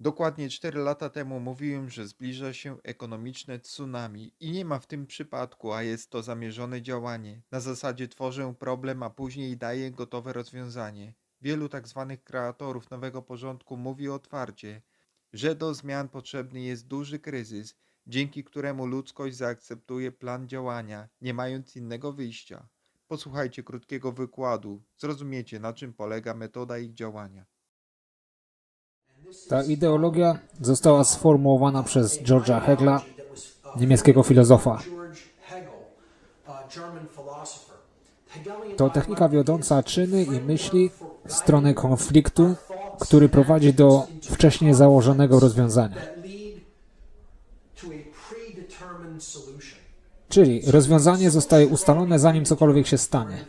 Dokładnie 4 lata temu mówiłem, że zbliża się ekonomiczne tsunami i nie ma w tym przypadku, a jest to zamierzone działanie. Na zasadzie tworzę problem, a później daję gotowe rozwiązanie. Wielu tak zwanych kreatorów nowego porządku mówi otwarcie, że do zmian potrzebny jest duży kryzys, dzięki któremu ludzkość zaakceptuje plan działania, nie mając innego wyjścia. Posłuchajcie krótkiego wykładu, zrozumiecie na czym polega metoda ich działania. Ta ideologia została sformułowana przez George'a Hegla, niemieckiego filozofa. To technika wiodąca czyny i myśli w stronę konfliktu, który prowadzi do wcześniej założonego rozwiązania. Czyli rozwiązanie zostaje ustalone zanim cokolwiek się stanie.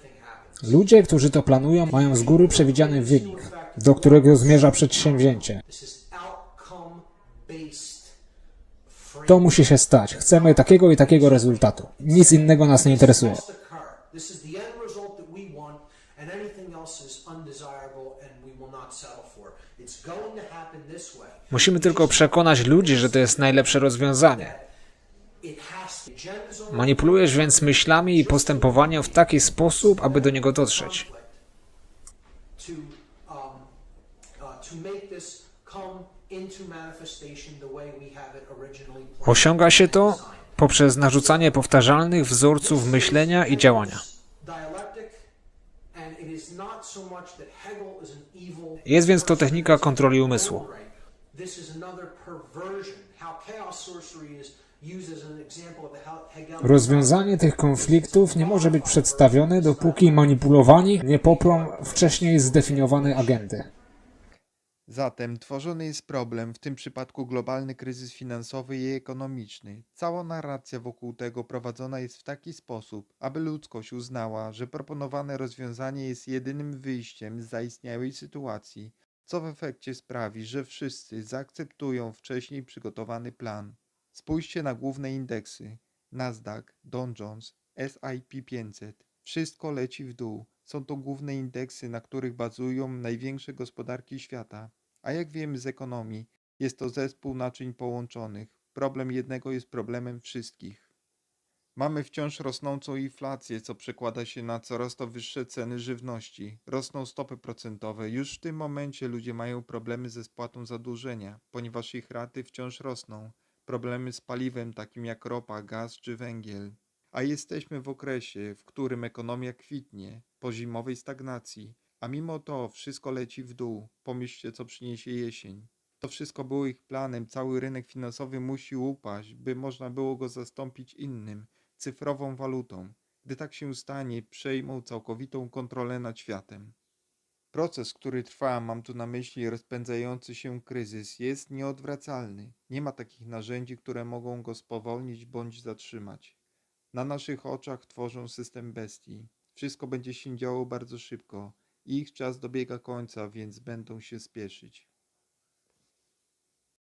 Ludzie, którzy to planują, mają z góry przewidziany wynik, do którego zmierza przedsięwzięcie. To musi się stać. Chcemy takiego i takiego rezultatu. Nic innego nas nie interesuje. Musimy tylko przekonać ludzi, że to jest najlepsze rozwiązanie. Manipulujesz więc myślami i postępowaniem w taki sposób, aby do niego dotrzeć. Osiąga się to poprzez narzucanie powtarzalnych wzorców myślenia i działania. Jest więc to technika kontroli umysłu. Rozwiązanie tych konfliktów nie może być przedstawione, dopóki manipulowani nie poprą wcześniej zdefiniowanej agendy. Zatem tworzony jest problem, w tym przypadku globalny kryzys finansowy i ekonomiczny. Cała narracja wokół tego prowadzona jest w taki sposób, aby ludzkość uznała, że proponowane rozwiązanie jest jedynym wyjściem z zaistniałej sytuacji, co w efekcie sprawi, że wszyscy zaakceptują wcześniej przygotowany plan. Spójrzcie na główne indeksy: Nasdaq, Dow Jones, S&P 500. Wszystko leci w dół. Są to główne indeksy, na których bazują największe gospodarki świata. A jak wiemy z ekonomii, jest to zespół naczyń połączonych. Problem jednego jest problemem wszystkich. Mamy wciąż rosnącą inflację, co przekłada się na coraz to wyższe ceny żywności. Rosną stopy procentowe. Już w tym momencie ludzie mają problemy ze spłatą zadłużenia, ponieważ ich raty wciąż rosną. Problemy z paliwem, takim jak ropa, gaz czy węgiel. A jesteśmy w okresie, w którym ekonomia kwitnie, po zimowej stagnacji, a mimo to wszystko leci w dół. Pomyślcie, co przyniesie jesień. To wszystko było ich planem, cały rynek finansowy musi upaść, by można było go zastąpić innym, cyfrową walutą. Gdy tak się stanie, przejmą całkowitą kontrolę nad światem. Proces, który trwa, mam tu na myśli rozpędzający się kryzys, jest nieodwracalny. Nie ma takich narzędzi, które mogą go spowolnić bądź zatrzymać. Na naszych oczach tworzą system bestii. Wszystko będzie się działo bardzo szybko. Ich czas dobiega końca, więc będą się spieszyć.